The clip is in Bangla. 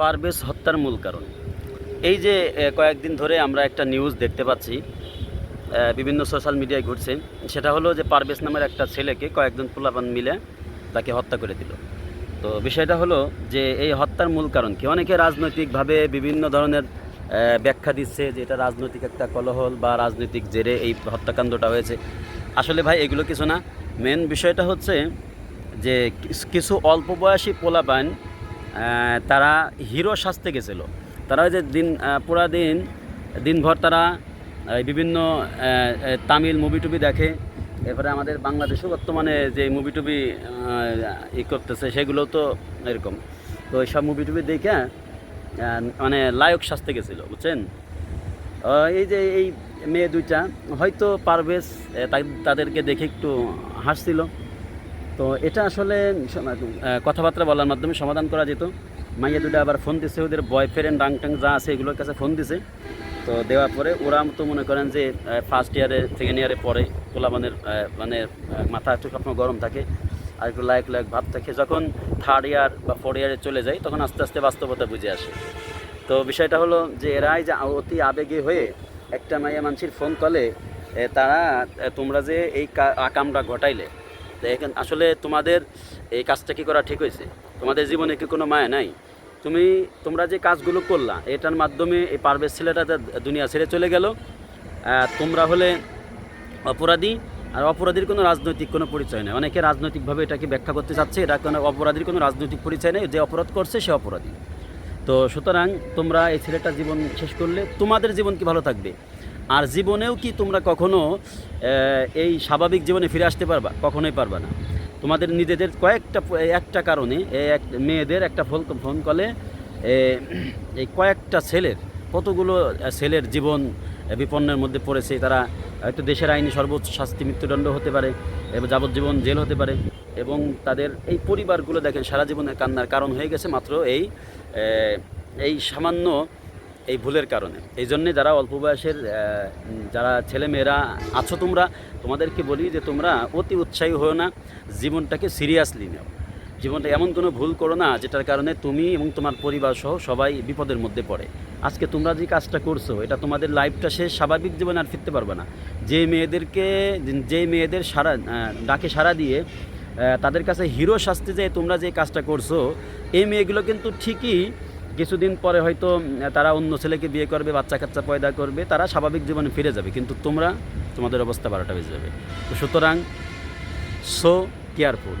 পারভেজ হত্যার মূল কারণ। এই যে কয়েকদিন ধরে আমরা একটা নিউজ দেখতে পাচ্ছি বিভিন্ন সোশ্যাল মিডিয়ায় ঘুরছে। সেটা হলো যে, পারভেজ নামের একটা ছেলেকে কয়েকজন পোলাপান মিলে তাকে হত্যা করে দিল। তো বিষয়টা হলো যে, এই হত্যার মূল কারণ কি? অনেকে রাজনৈতিকভাবে বিভিন্ন ধরনের ব্যাখ্যা দিচ্ছে যে, এটা রাজনৈতিক একটা কলহল বা রাজনৈতিক জেরে এই হত্যাকাণ্ডটা হয়েছে। আসলে ভাই, এগুলো কিছু না। মেন বিষয়টা হচ্ছে যে, কিছু অল্প বয়সী পোলাপান তারা হিরো সাজতে গেছিল। তারা ওই যে দিন পুরা দিন, দিনভর তারা বিভিন্ন তামিল মুভি টুবি দেখে। এরপরে আমাদের বাংলাদেশও বর্তমানে যে মুভি টুবি ই করতেছে সেগুলো তো এরকম। তো এইসব মুভি টুবি দেখে মানে লায়ক সাজতে গেছিল, বুঝছেন? এই যে এই মেয়ে দুইটা, হয়তো পারভেজ তাদেরকে দেখে একটু হাসছিল। তো এটা আসলে কথাবার্তা বলার মাধ্যমে সমাধান করা যেত। মাইয়া দুটা আবার ফোন দিছে ওদের বয়ফ্রেন্ড ডাংটাং যা আছে এগুলোর কাছে ফোন দিছে। তো দেওয়ার পরে ওরা তো মনে করেন যে ফার্স্ট ইয়ারে সেকেন্ড ইয়ারে পরে পোলাবানের আহ, মানে মাথা একটু সবসময় গরম থাকে আর একটু লায়ক লায়ক ভাব থাকে। যখন থার্ড ইয়ার বা ফোর্থ ইয়ারে চলে যায় তখন আস্তে আস্তে বাস্তবতা বুঝে আসে। তো বিষয়টা হলো যে এরাই যে অতি আবেগে হয়ে একটা মাইয়া মানুষের ফোন কলে তারা তোমরা যে এই আকামটা ঘটাইলে তো এখন আসলে তোমাদের এই কাজটা কি করা ঠিক হয়েছে? তোমাদের জীবনে কি কোনো মায়া নাই? তুমি, তোমরা যে কাজগুলো করলা, এটার মাধ্যমে এই পারভেজ ছেলেটা দুনিয়া ছেড়ে চলে গেল। তোমরা হলে অপরাধী, আর অপরাধীর কোনো রাজনৈতিক কোনো পরিচয় নেই। অনেকে রাজনৈতিকভাবে এটাকে ব্যাখ্যা করতে চাচ্ছে, এটা কোনো অপরাধীর কোনো রাজনৈতিক পরিচয় নেই। যে অপরাধ করছে, সে অপরাধী। তো সুতরাং তোমরা এই ছেলেটার জীবন শেষ করলে, তোমাদের জীবন কি ভালো থাকবে? আর জীবনেও কি তোমরা কখনো এই স্বাভাবিক জীবনে ফিরে আসতে পারবা? কখনোই পারবা না। তোমাদের নিজেদের কয়েকটা, একটা কারণে এক মেয়েদের একটা ফোন ফোন কলে এই কয়েকটা ছেলের, কতগুলো ছেলের জীবন বিপন্নের মধ্যে পড়েছে, তারা হয়তো দেশের আইনে সর্বোচ্চ শাস্তি, মৃত্যুদণ্ড হতে পারে, এবং যাবজ্জীবন জেল হতে পারে, এবং তাদের এই পরিবারগুলো দেখেন, সারা জীবনের কান্নার কারণ হয়ে গেছে, মাত্র এই এই সামান্য এই ভুলের কারণে। এই জন্যে যারা অল্প বয়সের যারা ছেলে মেয়েরা আছো তোমরা, তোমাদেরকে বলি যে তোমরা অতি উৎসাহী হও না, জীবনটাকে সিরিয়াসলি নেও। জীবনটা এমন কোনো ভুল করো না, যেটার কারণে তুমি এবং তোমার পরিবার সহ সবাই বিপদের মধ্যে পড়ে। আজকে তোমরা যে কাজটা করছ, এটা তোমাদের লাইফটা শেষ স্বাভাবিক জীবনে আর ফিরতে পারবে না। যে মেয়েদেরকে, যে মেয়েদের সারা ডাকে সারা দিয়ে তাদের কাছে হিরো শাস্তি যে তোমরা যে কাজটা করছ, এই মেয়েগুলো কিন্তু ঠিকই কিছুদিন পরে হয়তো তারা অন্য ছেলেকে বিয়ে করবে বাচ্চা কাচ্চা পয়দা করবে, তারা স্বাভাবিক জীবনে ফিরে যাবে। কিন্তু তোমরা তোমাদের অবস্থা বারোটা বেজে যাবে। তো সুতরাং সো কেয়ারফুল